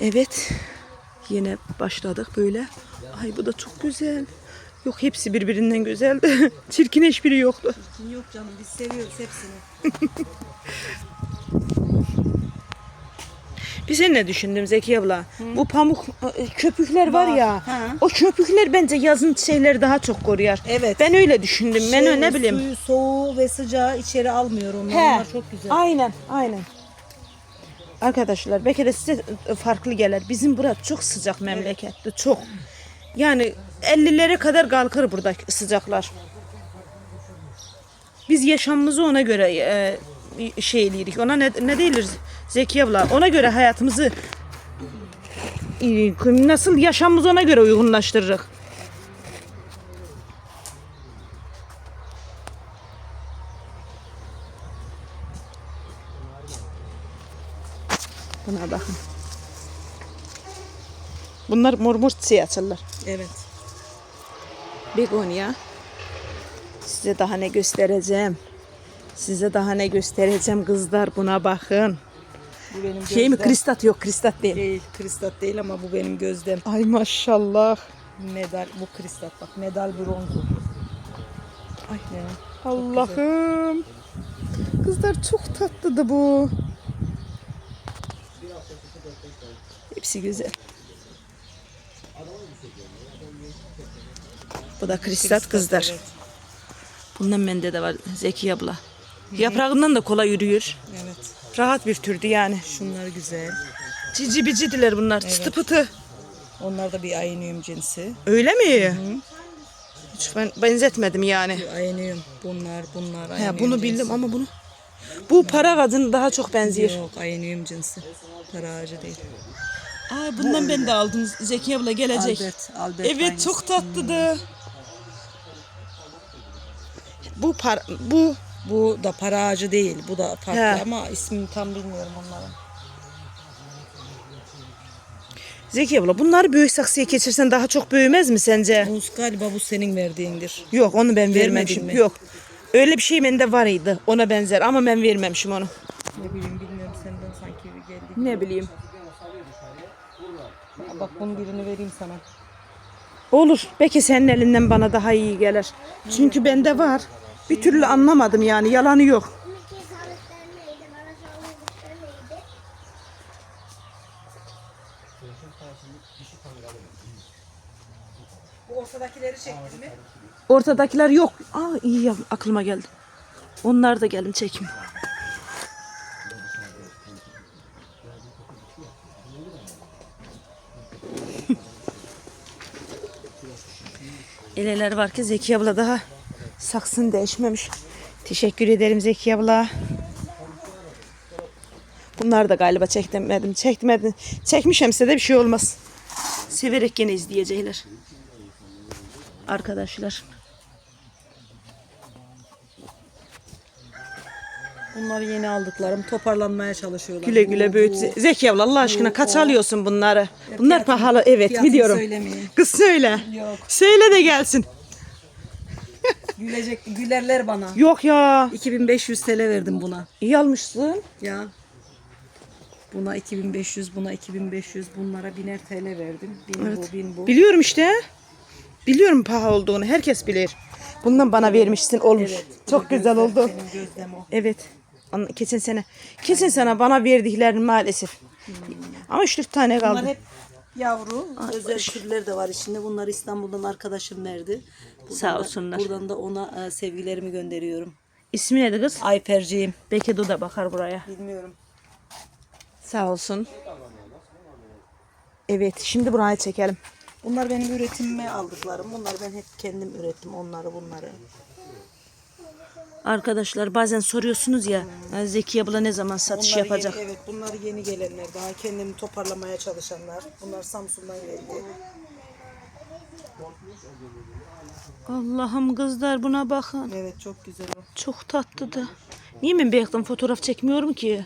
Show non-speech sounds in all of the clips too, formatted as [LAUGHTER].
Evet. Yine başladık böyle. Ay bu da çok güzel. Yok hepsi birbirinden güzeldi. [LAUGHS] Çirkin hiçbiri yoktu. Yok canım biz seviyoruz hepsini. [LAUGHS] Bir sen ne düşündüm Zeki abla? Bu pamuk e, köpükler var, Var, ya. ha. O köpükler bence yazın şeyleri daha çok koruyar. Evet. Ben öyle düşündüm. ben Şey, öyle ne bileyim. Suyu soğuğu ve sıcağı içeri almıyor onlar. He. Onlar çok güzel. Aynen, aynen. Arkadaşlar belki de size farklı gelir. Bizim burası çok sıcak memlekette. Çok. Yani 50'lere kadar kalkır burada sıcaklar. Biz yaşamımızı ona göre e, şeyliydik. Ona ne, ne değiliz Zeki abla? Ona göre hayatımızı e, nasıl yaşamımızı ona göre uygunlaştırırız. Buna bakın. Bunlar mor çiçeği açarlar. Evet. Begonya. Size daha ne göstereceğim. Size daha ne göstereceğim kızlar buna bakın. Bu benim Şey mi kristat yok kristat değil. Değil, kristat değil ama bu benim gözdem. Ay maşallah. Medal, bu kristat bak. Medal bronzu. Ay Ya. Allah'ım. Kızlar çok tatlı da bu. Hepsi güzel. Bu da kristat kızlar. evet. Bundan bende de var Zeki abla. Yaprağından da kolay yürüyor. Evet. Rahat bir türdü yani. Şunlar güzel. Cici bicidiler bunlar. Çıtı pıtı. Onlar da bir ayinium cinsi. Öyle mi? Hiç ben benzetmedim yani. Ayinium. Bunlar, bunlar. He, bunu cinsi. bildim ama bunu. Bu para kadın daha çok benziyor. Yok, ayinium cinsi. Para ağacı değil. Aa, bundan ben de aldım. Zeki abla gelecek. Albert, Albert Evet aynısı. çok tatlıdı. Bu par bu Bu da para ağacı değil. Bu da farklı He. ama ismini tam bilmiyorum onların. Zeki abla bunları büyük saksıya geçirsen daha çok büyümez mi sence? Bu galiba bu senin verdiğindir. Yok onu ben Vermedin vermemişim. mi? Yok. Öyle bir şey bende var idi. Ona benzer ama ben vermemişim onu. Ne bileyim bilmiyorum senden sanki bir geldi. Ne bileyim. Aa, Bak bunun birini vereyim sana. Olur. Belki senin elinden bana daha iyi gelir. Çünkü bende var. Bir türlü anlamadım yani. Yalanı yok. Bu ortadakileri çektin mi? Ortadakiler yok. Aa iyi ya aklıma geldi. Onlar da gelin çekim. Eleler var ki Zeki abla daha saksın değişmemiş. Teşekkür ederim Zeki abla. Bunlar da galiba çekmedim. Çekmedim. Çekmişemse de bir şey olmaz. Severek gene izleyecekler. Arkadaşlar. Bunlar yeni aldıklarım. Toparlanmaya çalışıyorlar. Güle güle büyüt. Zeki abla Allah aşkına kaç alıyorsun bunları? Bunlar fiyatını- pahalı. Evet fiyatını biliyorum. söylemeyin. Kız söyle. Yok. Söyle de gelsin. [LAUGHS] Gülecek, gülerler bana. Yok ya. 2500 TL verdim buna. İyi almışsın. Ya. Buna 2500, buna 2500, bunlara biner TL verdim. Bin bu, bin bu. Biliyorum işte. Biliyorum paha olduğunu. Herkes bilir. Bundan bana vermişsin olmuş. Çok güzel oldu. Benim gözlem o. Evet. Kesin sene. Kesin sana bana verdiklerin maalesef. Ama üç dört tane kaldı. Bunlar hep yavru. Özel türler de var içinde. Bunlar İstanbul'dan arkadaşım verdi. Buradan Sağ da- olsunlar. buradan da ona e, sevgilerimi gönderiyorum. İsmi neydi kız? Ayferciğim. Belki Duda bakar buraya. Bilmiyorum. Sağ olsun. Evet şimdi buraya çekelim. Bunlar benim üretimime aldıklarım. Bunlar ben hep kendim ürettim. Onları bunları. Arkadaşlar bazen soruyorsunuz ya Zeki abla ne zaman satış Bunlar yapacak? Yeni, evet bunlar yeni gelenler. Daha kendimi toparlamaya çalışanlar. Bunlar Samsun'dan geldi. Allah'ım kızlar buna bakın. Evet çok güzel o. Çok tatlı da. Niye ben bir fotoğraf çekmiyorum ki?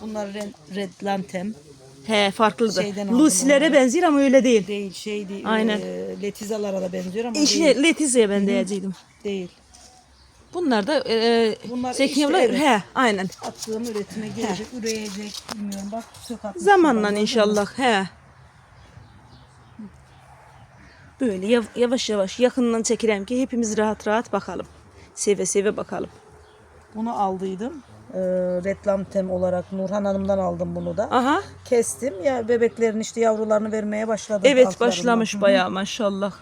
Bunlar red, red lantem. He farklı da. Şeyden aldım Lucy'lere benziyor ama öyle değil. Değil şey değil. Aynen. e, letizalara da benziyor ama İşte değil. Letizia ben diyecektim. değil. Bunlar da e, Bunlar Zekiye işte evet. he aynen. Attığım üretime gelecek, üreyecek. Bilmiyorum bak sök atmış Zamanla falan, inşallah. He. Böyle yav- yavaş yavaş yakından çekirem ki hepimiz rahat rahat bakalım. Seve seve bakalım. Bunu aldıydım. Ee, reklam tem olarak Nurhan Hanım'dan aldım bunu da. Aha. Kestim ya bebeklerin işte yavrularını vermeye başladım. Evet altlarından. başlamış bayağı maşallah.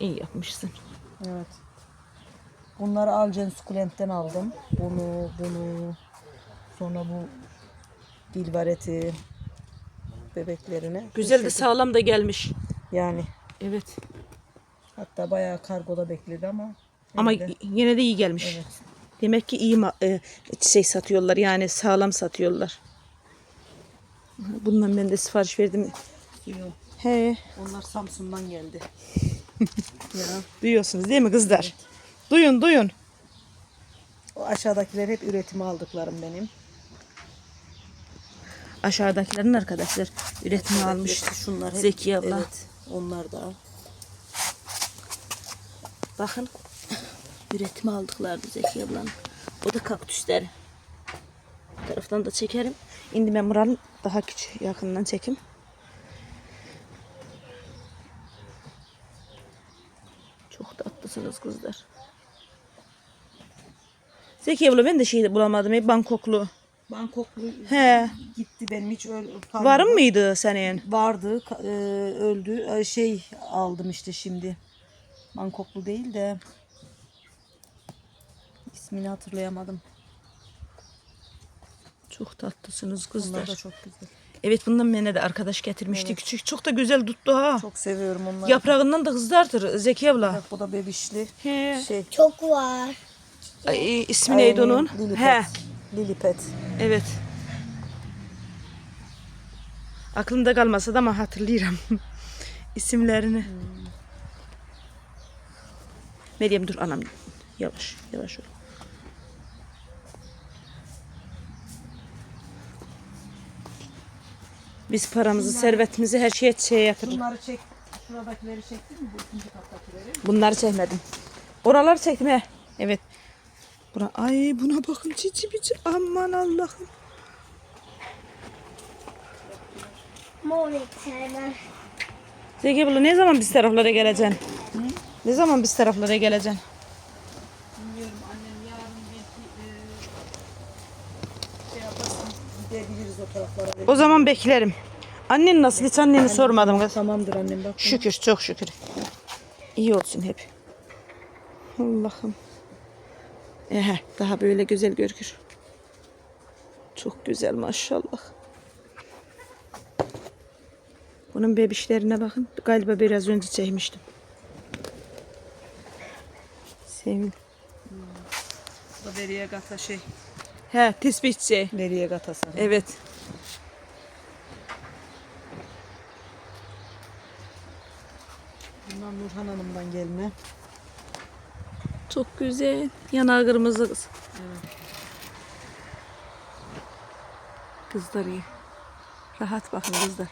İyi yapmışsın. Evet. Bunları Alcen Sukulent'ten aldım. Bunu, bunu, sonra bu dilvareti bebeklerine. Güzel de sağlam da gelmiş. Yani Evet. hatta bayağı kargoda bekledi ama. Ama öyle. yine de iyi gelmiş. Evet. Demek ki iyi e, şey satıyorlar yani sağlam satıyorlar. Bundan ben de sipariş verdim. Yok, He. Onlar Samsun'dan geldi. ya. [LAUGHS] Duyuyorsunuz değil mi kızlar? Duyun duyun. O aşağıdakiler hep üretime aldıklarım benim. Aşağıdakilerin arkadaşlar üretimi almış. İşte şunlar hep. Zeki abla. Evet. Onlar da. Bakın üretimi aldıklardı Zeki ablanın. O da kaktüsleri. Bu taraftan da çekerim. Şimdi ben buranın daha küçük yakından çekim. Çok tatlısınız kızlar. Zeki abla ben de şey bulamadım. Hep Bangkoklu. Bangkoklu He. gitti benim hiç öyle Var mıydı senin? Vardı, ka- e, öldü. E, şey aldım işte şimdi. Bangkoklu değil de ismini hatırlayamadım. Çok tatlısınız kızlar. da çok güzel. Evet bundan bana de arkadaş getirmişti küçük. Çok da güzel tuttu ha. Çok seviyorum onları. Yaprağından da kızlardır Zeki abla. Bak bu da bebişli. He. Şey. Çok var. Ay, ismi neydi onun? Lilipet. He. Lilipet. Evet. Aklımda kalmasa da ama hatırlıyorum [LAUGHS] isimlerini. Meryem dur anam. Yavaş yavaş ol. Biz paramızı, servetimizi her şeye şeye yatırdık. Bunları çek. Şuradakileri çektin mi? Bu ikinci kattakileri. Bunları çekmedim. Oraları çektim he. Evet. Bura, ay buna bakın cici bici. Aman Allah'ım. Monitörler. Zeki abla ne zaman biz taraflara geleceksin? Ne zaman biz taraflara geleceksin? Bilmiyorum annem yarın belki e, şey yaparsın. Gidebiliriz o taraflara. O zaman beklerim. Annen nasıl? Hiç anneni sormadım kız. Tamamdır annem bak. Şükür, çok şükür. İyi olsun hep. Allah'ım. Ehe, daha böyle güzel görünür. Çok güzel maşallah. Bunun bebişlerine bakın. Galiba biraz önce çekmiştim. Sevim. Bu da veriye gata şey. He, tespihçi. Veriye gatası. Evet. Bunlar Nurhan Hanım'dan gelme. Çok güzel. Yanağı kırmızı kız. Kızlar iyi. Rahat bakın kızlar.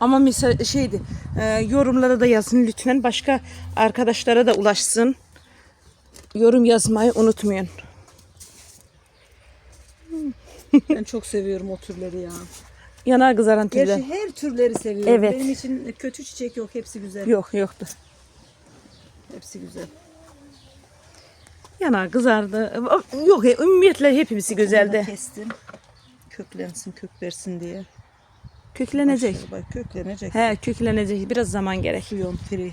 Ama misal şeydi, e, yorumlara da yazın lütfen. Başka arkadaşlara da ulaşsın. Yorum yazmayı unutmayın. [LAUGHS] Ben çok seviyorum o türleri ya. Yanağı kızaran türler. Gerçi her türleri seviyorum. Evet. Benim için kötü çiçek yok. Hepsi güzel. Yok yoktu. Hepsi güzel. Yanağı kızardı. Yok ya, ümmiyetle da güzeldi. kestim. Köklensin, kök versin diye. Köklenecek. Başka- Bak köklenecek. He köklenecek. Biraz zaman gerek. Suyon free.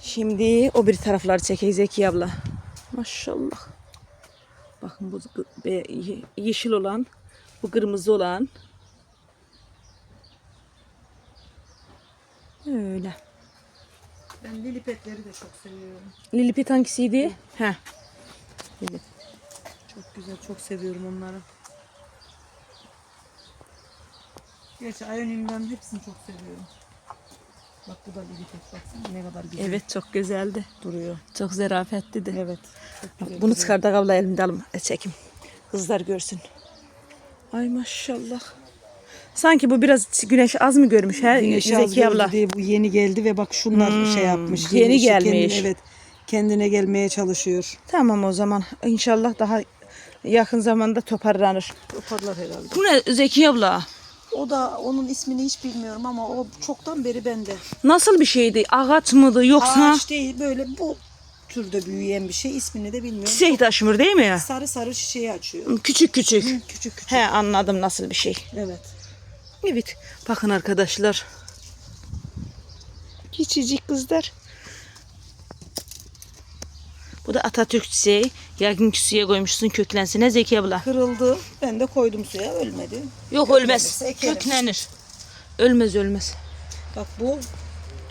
Şimdi o bir tarafları çekeyim Zeki abla. Maşallah. Bakın bu yeşil olan, bu kırmızı olan. Öyle. Ben lilipetleri de çok seviyorum. Lilipet hangisiydi? He. Lilip. Çok güzel, çok seviyorum onları. Gerçi ayonimden hepsini çok seviyorum. Bak bu da lilipet baksana ne kadar güzel Evet çok güzeldi. duruyor. Çok zerafetli de. Evet. Güzel Bunu çıkardık abla elimde alım çekim. Kızlar görsün. Ay maşallah. Sanki bu biraz güneş az mı görmüş ha Güneşi az Zeki gördü abla? diye bu yeni geldi ve bak şunlar şey yapmış. Hmm, yeni gelmiş. Kendine, evet. Kendine gelmeye çalışıyor. Tamam o zaman inşallah daha yakın zamanda toparlanır. Toparlar herhalde. Bu ne Zeki abla? O da onun ismini hiç bilmiyorum ama o çoktan beri bende. Nasıl bir şeydi? Ağaç mıydı yoksa Ağaç değil böyle bu türde büyüyen bir şey. İsmini de bilmiyorum. çiçek taşımır değil mi? Sarı sarı çiçeği açıyor. Küçük küçük. Küçük küçük. He anladım nasıl bir şey. Evet. Evet. Bakın arkadaşlar. Küçücük kızlar. Bu da Atatürk çiçeği. Yaygın suya koymuşsun köklensine Zeki abla. Kırıldı. Ben de koydum suya ölmedi. Yok ölmez. Ekerim. Köklenir. Ölmez ölmez. Bak bu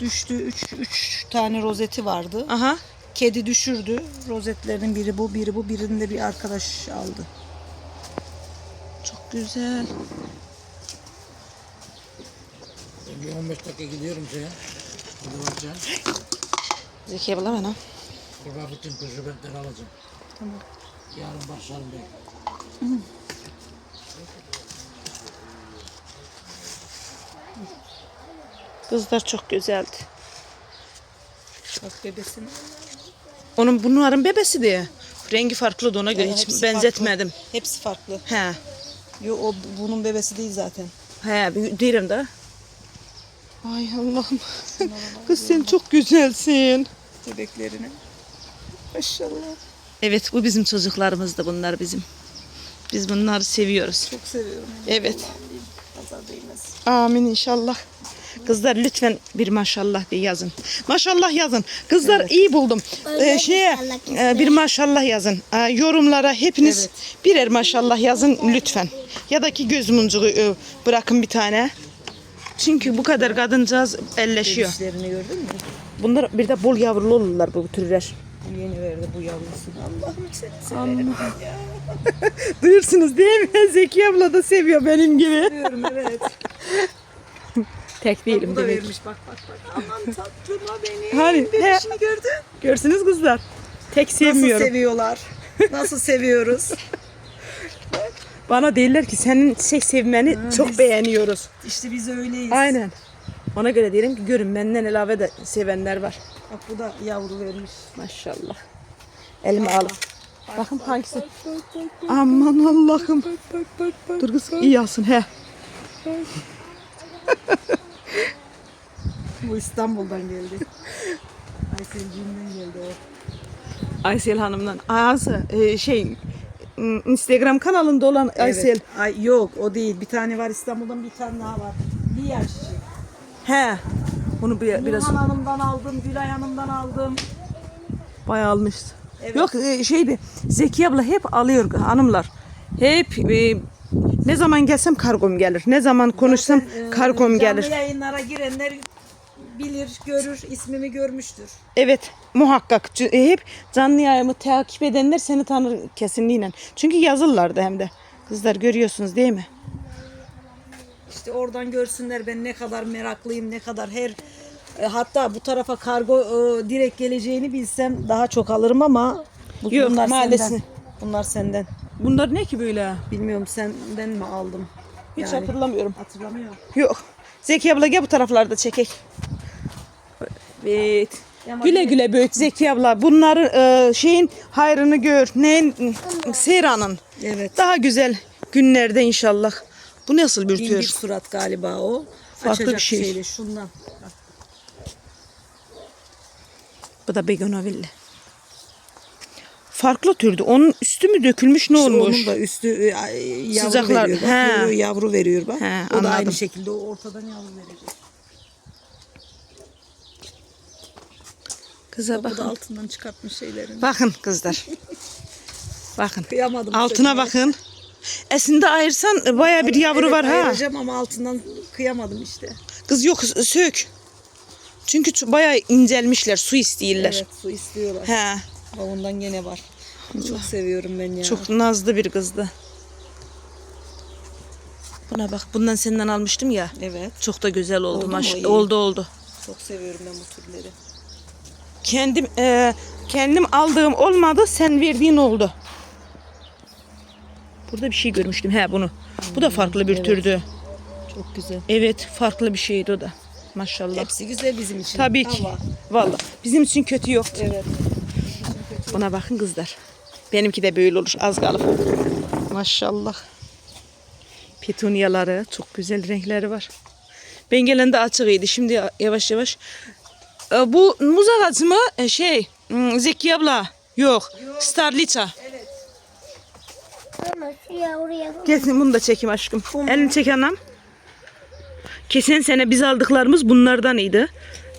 düştü. Üç, üç tane rozeti vardı. Aha. Kedi düşürdü. Rozetlerin biri bu, biri bu. Birini de bir arkadaş aldı. Çok güzel. Bir 15 dakika gidiyorum şeye. Hadi bakacağım. Zeki abla bana. Burada bütün kujubetleri alacağım. Tamam. Yarın başlarım belki. Kızlar çok güzeldi. Bak bebesini. Onun bunların bebesi diye. Rengi farklı da ona göre Evet, hiç benzetmedim. farklı. Hepsi farklı. He. Yo, o bunun bebesi değil zaten. He, derim de. Ay Allah'ım. Kız sen çok güzelsin. Bebeklerini. Maşallah. Evet bu bizim çocuklarımızdı bunlar bizim. Biz bunları seviyoruz. Çok seviyorum. Evet. Nazar değmez. Amin inşallah. Kızlar lütfen bir maşallah diye yazın. Maşallah yazın. Kızlar iyi buldum. Ee, şeye e, bir maşallah yazın. Ee, yorumlara hepiniz birer maşallah yazın lütfen. Ya da ki göz muncuğu e, bırakın bir tane. Çünkü bu kadar kadıncağız elleşiyor. Dişlerini gördün mü? Bunlar bir de bol yavrulu olurlar bu türler. Yeni verdi bu yavrusunu. Allah'ım seni severim ben ya. [LAUGHS] Duyursunuz değil mi? [LAUGHS] Zeki abla da seviyor benim gibi. Seviyorum evet. [LAUGHS] Tek değilim bu da demek. vermiş bak bak bak. Aman tatlıma benim. Hani, he. Bebişini gördün. Görsünüz kızlar. Tek Nasıl sevmiyorum. seviyorlar. Nasıl seviyoruz. Bana değiller ki senin şey sevmeni çok beğeniyoruz. İşte biz öyleyiz. Aynen. Ona göre diyelim ki görün benden ilave de sevenler var. Bak bu da yavru vermiş. Maşallah. Elime al. Bakın hangisi? Aman Allah'ım. Dur kız iyi yazsın he. [LAUGHS] Bu İstanbul'dan geldi. [LAUGHS] Ayselciğimden geldi o. Aysel Hanım'dan. Ağzı e, şey Instagram kanalında olan Aysel. Ay, yok o değil. Bir tane var İstanbul'dan bir tane daha var. Çiçek. He. Onu bir, biraz Nurhan Hanım'dan aldım, Gülay Hanım'dan aldım. bayağı almıştı. Evet. Yok e, şeydi Zeki abla hep alıyor hanımlar. Hep e, ne zaman gelsem kargom gelir. Ne zaman konuşsam Ee, kargom gelir. Canlı yayınlara girenler bilir, görür, ismimi görmüştür. Evet muhakkak. E, Hep canlı yayımı takip edenler seni tanır kesinlikle. Çünkü yazırlardı hem de. Kızlar görüyorsunuz değil mi? İşte oradan görsünler ben ne kadar meraklıyım, ne kadar her e, hatta bu tarafa kargo e, direkt geleceğini bilsem daha çok alırım ama bu, Yok, bunlar maalesef. senden. Bunlar senden. Bunlar ne ki böyle? Bilmiyorum senden mi aldım? Hiç Yani hatırlamıyorum. Hatırlamıyorum. Yok. Zeki abla gel bu taraflarda çekek. Evet. Güle güle büyük Zeki abla. Bunların e, şeyin hayrını gör. Neyin? Sera'nın. Evet. Daha güzel günlerde inşallah. Bu nasıl bir tür? bir surat galiba o. Farklı Açacak bir şey. şeyle şundan. Bu da begonaville. Farklı türdü. Onun üstü mü dökülmüş ne İşte olmuş? onun da üstü e, yavru Sıcaklar, veriyor. Bak, he. Yavru veriyor bak. He, o da anladım. aynı şekilde o ortadan yavru verecek. Kıza bakın. altından çıkartmış şeylerini. Bakın kızlar. [LAUGHS] Bakın. Kıyamadım. Altına çocuğa. bakın. Esinde ayırsan baya bir yavru Evet, var ha. ayıracağım ama altından kıyamadım işte. Kız yok sök. Çünkü bayağı incelmişler. Su istiyorlar. Evet su istiyorlar. He. Bak ondan gene var. Çok seviyorum ben ya. Çok nazlı bir kızdı. Buna bak. Bundan senden almıştım ya. Evet. Çok da güzel oldu. Oldu mu? oldu oldu. Çok seviyorum ben bu türleri. Kendim e, kendim aldığım olmadı. Sen verdiğin oldu. Burada bir şey görmüştüm. He bunu. Bu da farklı bir türdü. Çok güzel. Evet farklı bir şeydi o da. Maşallah. Hepsi güzel bizim için. Tabii ki. Ama Vallahi bizim için kötü yok. evet. Buna bakın kızlar. Benimki de böyle olur az kalıp. Maşallah. Petunyaları çok güzel renkleri var. Ben gelende açıkıydı. Şimdi yavaş yavaş. E, Bu muz ağacı mı? E, Şey, hmm, Zeki abla. Yok. Starliça. Ama şuraya oraya Kesin bunu da çekeyim aşkım. Elini çek anam. Geçen sene biz aldıklarımız bunlardan iyiydi.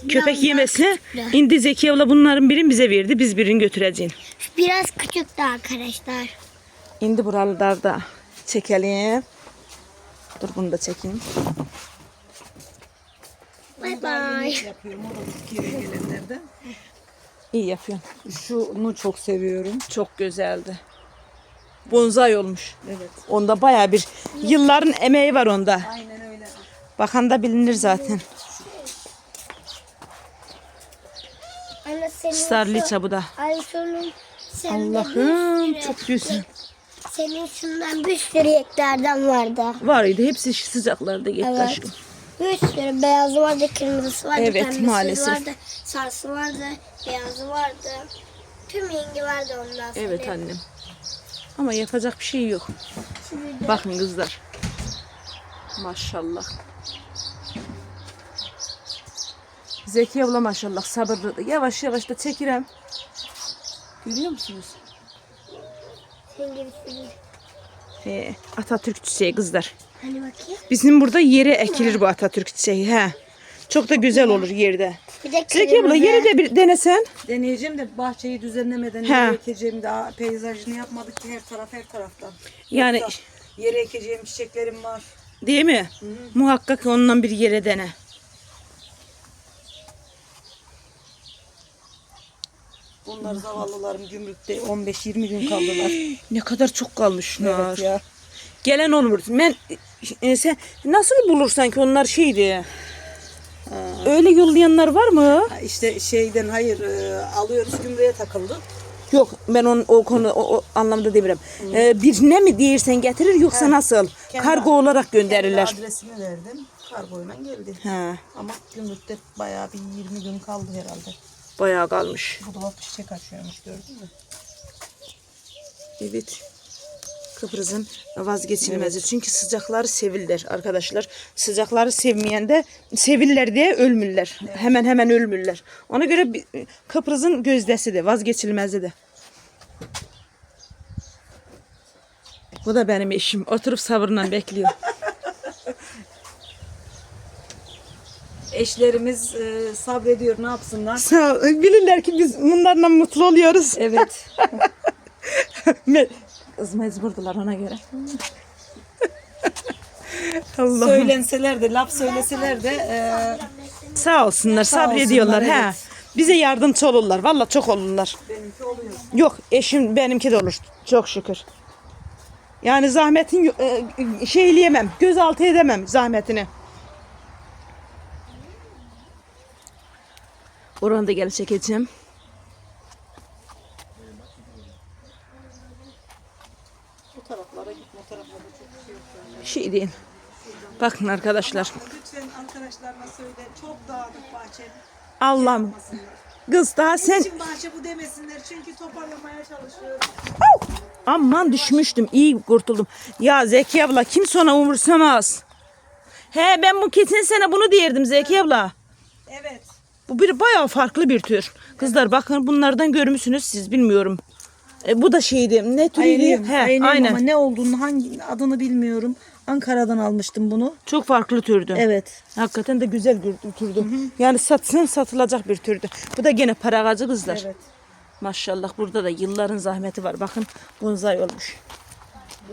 Köpek yemesi. Indi Zeki abla bunların birini bize verdi. Biz birini götüreceğiz. biraz küçüktü arkadaşlar. İndi buralarda çekelim. Dur bunu da çekeyim. Bay bay. Yapıyorum o da Türkiye'ye gelenlerden. İyi yapıyorsun. Şunu çok seviyorum. Çok güzeldi. Bonsai olmuş. Evet. Onda baya bir yılların emeği var onda. Aynen öyle. Bakan da bilinir zaten. Anne senin Starliça bu da. Ay Allah'ım çok güzel. Senin şundan bir sürü yeklerden vardı. Var hepsi sıcaklarda gitti Evet. aşkım. Bir sürü beyazı vardı, kırmızısı vardı, Evet, pembesi maalesef. vardı, sarısı vardı, beyazı vardı. Tüm rengi vardı ondan sonra. Evet annem. Ama yapacak bir şey yok. Şimdi Bakın kızlar. Maşallah. Zeki abla maşallah sabırlı. Yavaş yavaş da çekirem. Görüyor musunuz? He, Atatürk çiçeği kızlar. Hani bakayım. Bizim burada yere ekilir bu Atatürk çiçeği. He. Çok da güzel olur yerde. Bir de Zeki abla kırmızı. yeri de bir denesen. Deneyeceğim de bahçeyi düzenlemeden He. yere ekeceğim daha peyzajını yapmadık ki her taraf her taraftan. Yani Yoksa yere ekeceğim çiçeklerim var. değil mi? Muhakkak ondan bir yere dene. Bunlar zavallılarım gümrükte 15-20 gün kaldılar. [GASPS] Ne kadar çok kalmışlar. evet ya. Gelen olur. Ben e, sen nasıl bulursan ki onlar şeydi. Öyle yollayanlar var mı? İşte şeyden hayır e, alıyoruz gümrüğe takıldı. Yok ben onun o konu o, o anlamda demiyorum. Ee, birine mi değirsen getirir yoksa nasıl? Kendi- Kargo olarak gönderirler. Kendi adresimi verdim. Kargoyla geldi. He, Ama gümrükte bayağı bir 20 gün kaldı herhalde. bayağı kalmış. Bu dolap çiçek açıyormuş gördün mü? Evet. Kıbrıs'ın vazgeçilmezi. Çünkü sıcakları sevilirler arkadaşlar. Sıcakları sevmeyen de sevilirler diye ölmürler. Hemen hemen ölmürler. Ona göre Kıbrıs'ın gözdesi de vazgeçilmezi de. Bu da benim eşim. Oturup sabırla bekliyor. [LAUGHS] Eşlerimiz e, sabrediyor ne yapsınlar? Sağ. Bilirler ki biz bunlarla mutlu oluyoruz. Evet. [LAUGHS] [LAUGHS] Kız mecburdular ona göre. [LAUGHS] Allah. Söylenseler de laf söyleseler de e, Sağ olsunlar, sabrediyorlar. olsunlar, he. evet. Bize yardımcı olurlar. Valla çok olurlar. benimki oluyor. Yok, eşim benimki de olur. Çok şükür. Yani zahmetin e, şeyleyemem. Gözaltı edemem zahmetini. Oranı da gel çekeceğim. Bu taraflara gitme o taraflara çok bir şey değil. Bakın arkadaşlar. Lütfen arkadaşlarına söyle çok dağınık bahçe. Allah'ım. Kız daha sen Için bahçe bu demesinler çünkü toparlamaya çalışıyorum. Aman düşmüştüm. iyi kurtuldum. Ya Zeki abla kim sonra umursamaz. He ben bu geçen sene bunu diyerdim Zeki abla. Evet. Bu bir bayağı farklı bir tür. Kızlar bakın bunlardan görmüşsünüz siz bilmiyorum. E, bu da şeydi. Ne türüydü? He, aynen, ama ne olduğunu hangi adını bilmiyorum. Ankara'dan almıştım bunu. Çok farklı türdü. Evet. Hakikaten de güzel bir türdü. Yani satsan satılacak bir türdü. Bu da gene para ağacı kızlar. Evet. Maşallah burada da yılların zahmeti var. Bakın bonsai olmuş.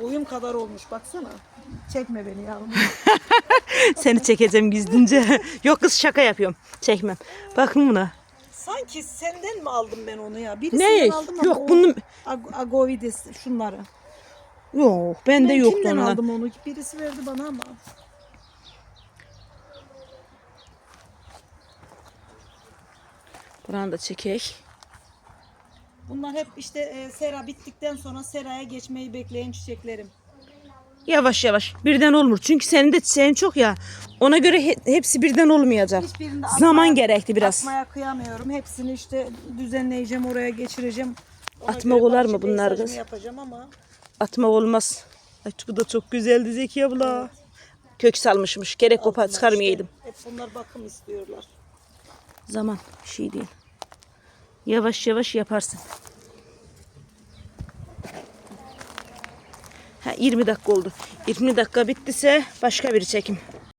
Boyum kadar olmuş baksana. Çekme beni yavrum. [LAUGHS] Seni çekeceğim gizlince. [LAUGHS] Yok kız şaka yapıyorum. Çekmem. Bakın buna. Sanki senden mi aldım ben onu ya? Ne? Birisinden aldım ama Yok, o bunu- Ag- Agovides şunları. Yok bende Ben yoktu kimden onlar. aldım onu? Birisi verdi bana ama. Buranı da çekek. Bunlar hep işte e, sera bittikten sonra seraya geçmeyi bekleyen çiçeklerim. Yavaş yavaş. Birden olmur. Çünkü senin de çiçeğin çok ya. Ona göre he- hepsi birden olmayacak. De Zaman atmaya- gerekti biraz. Atmaya kıyamıyorum. Hepsini işte düzenleyeceğim, oraya geçireceğim. Ona Atmak göre olar mı bahçe bunlar peyzajını kız? yapacağım ama Atmak olmaz. Ay bu da çok güzeldi Zeki abla. Kök salmışmış. Gerek kopar çıkarmayaydım. hep bunlar bakım istiyorlar. Zaman bir şey değil. Yavaş yavaş yaparsın. Ha, 20 dakika oldu. 20 dakika bittiyse başka bir çekim.